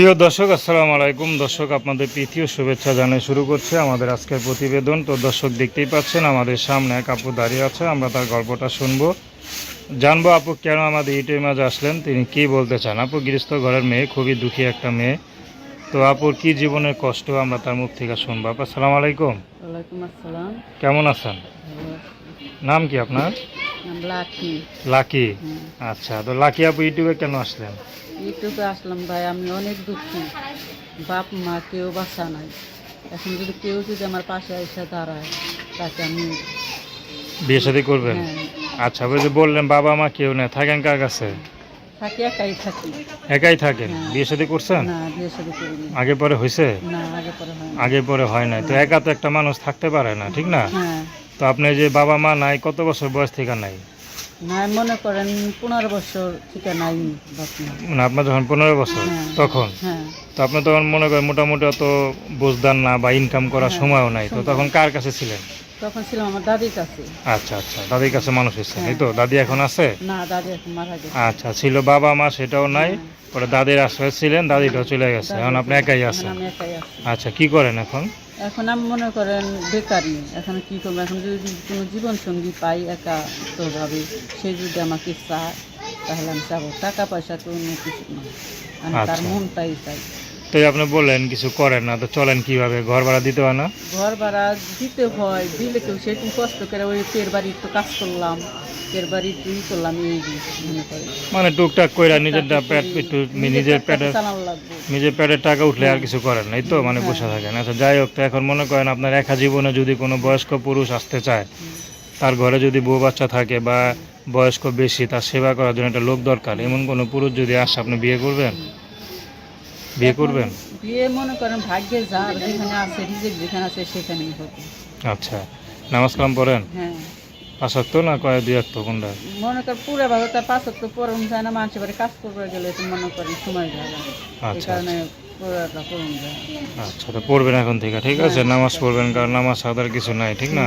প্রিয় দর্শক আসসালামু আলাইকুম। দর্শক আপনাদের প্রীতি ও শুভেচ্ছা জানিয়ে শুরু করছে আমাদের আজকের প্রতিবেদন। তো দর্শক দেখতেই পাচ্ছেন আমাদের সামনে এক আপু দাঁড়িয়ে আছে আমরা তার গল্পটা শুনব। জানব আপু কেন আমাদের ইউটিউব মাঝে আসলেন তিনি কি বলতে চান? আপু গৃহস্থ ঘরের মেয়ে খুবই দুঃখী একটা মেয়ে। তো আপুর কি জীবনের কষ্ট আমরা তার মুখ থেকে শুনব? আপু আসসালামু আলাইকুম। কেমন আছেন? নাম কি আপনার? লাকি। লাকি। আচ্ছা তো লাকি আপু ইউটিউবে কেন আসলেন? ইউটিউবে আসলাম ভাই আমি অনেক দুঃখী। বাপ মা কেউ বাসা নাই। এখন যদি কেউ যদি আমার পাশে এসে দাঁড়ায় তাকে আমি বিয়ে শাদী করবেন? হ্যাঁ, আচ্ছা ওই যে বললেন বাবা মা কেউ নেই থাকেন কার কাছে? থাকি একাই থাকি। একাই থাকেন? হ্যাঁ। বিয়ে শাদী করছেন? না বিয়ে শাদী করিনি। আগে পরে হয়েছে? না আগে পরে হয় আগে পরে হয় নাই। তো একা তো একটা মানুষ থাকতে পারে না ঠিক না? হ্যাঁ। তো আপনি যে বাবা মা নাই কত বছর বয়স থেকে নাই? না মনে করেন পনেরো বছর থেকে নাই মানে আপনার যখন পনেরো বছর হ্যাঁ। তখন? হ্যাঁ। তো আপনি তখন মনে করেন মোটামুটি অত বুঝদান না বা ইনকাম করার হ্যাঁ, সময়ও নাই তো তখন কার কাছে ছিলেন? তখন ছিলাম আমার দাদির কাছে। আচ্ছা আচ্ছা দাদির কাছে মানুষ এসেছেন হ্যাঁ। এই তো? দাদি এখন আছে? না দাদি এখন মারা গেছে। আচ্ছা ছিল বাবা মা সেটাও নাই হ্যাঁ। পরে দাদির আশ্রয় ছিলেন দাদিটাও চলে গেছে এখন আপনি একাই আছেন? আচ্ছা কি করেন এখন? এখন আমি মনে করেন বেকারি এখন কি করব? এখন যদি কোনো জীবনসঙ্গী পাই একা তো ভাবে সে যদি আমাকে চায় তাহলে আমি চাবো। টাকা পয়সা তো অন্য কিছু না। আমি তার আচ্ছা। মনটাই চাই। তো আপনি বললেন কিছু করেন না তো চলেন কীভাবে? ঘর ভাড়া দিতে হয় না? ঘর ভাড়া দিতে হয় দিলে কেউ সেরকম কষ্ট করে ওই পের বাড়ির তো কাজ করলাম পের বাড়ির ই করলাম এই মনে করে। মানে টুকটাক কইরা নিজেরটা পেট একটু নিজের পেটে নিজের পেটের টাকা উঠলে আর কিছু করেন না এই তো মানে বসে থাকেন। আচ্ছা যাই হোক তো এখন মনে করেন আপনার একা জীবনে যদি কোনো বয়স্ক পুরুষ আসতে চায় তার ঘরে যদি বউ বাচ্চা থাকে বা বয়স্ক বেশি তার সেবা করার জন্য একটা লোক দরকার। এমন কোনো পুরুষ যদি আসে আপনি বিয়ে করবেন? বিয়ে করবেন? বিয়ে মনে করেন ভাগ্যে যেখানে আছে যেখানে আছে সেখানেই হবে। আচ্ছা নামাজ কালাম পড়েন? হ্যাঁ। পাঁচাত্ত না কয় দুই একটা কোনটা মনে কর পুরো ভাবে তার পাঁচ তো পড়ুন যায় না মানুষের বাড়ি কাজ করবে গেলে তো মনে করেন সময় যায় না। আচ্ছা আচ্ছা তো পড়বেন এখন থেকে ঠিক আছে? নামাজ পড়বেন কারণ নামাজ সাদার কিছু নাই ঠিক না।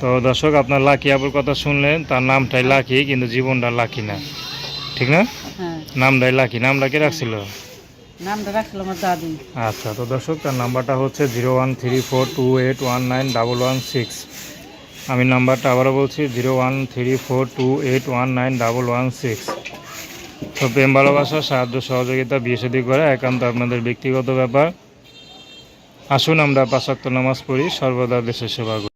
তো দর্শক আপনার লাকি আপুর কথা শুনলেন তার নামটাই লাকি কিন্তু জীবনটা লাকি না ঠিক না? হ্যাঁ। নামটাই লাকি নামটা কে রাখছিল? আচ্ছা তো দর্শক, তার নাম্বারটা হচ্ছে zero one three four two eight one nine double one six. আমি নাম্বারটা আবারও বলছি, zero one three four two eight one nine double one six. তো প্রেম, ভালোবাসা, সাহায্য, সহযোগিতা, বিয়ে করা একান্ত আপনাদের ব্যক্তিগত ব্যাপার। আসুন আমরা পাঁচাত্তর নামাজ পড়ি, সর্বদা দেশের সেবা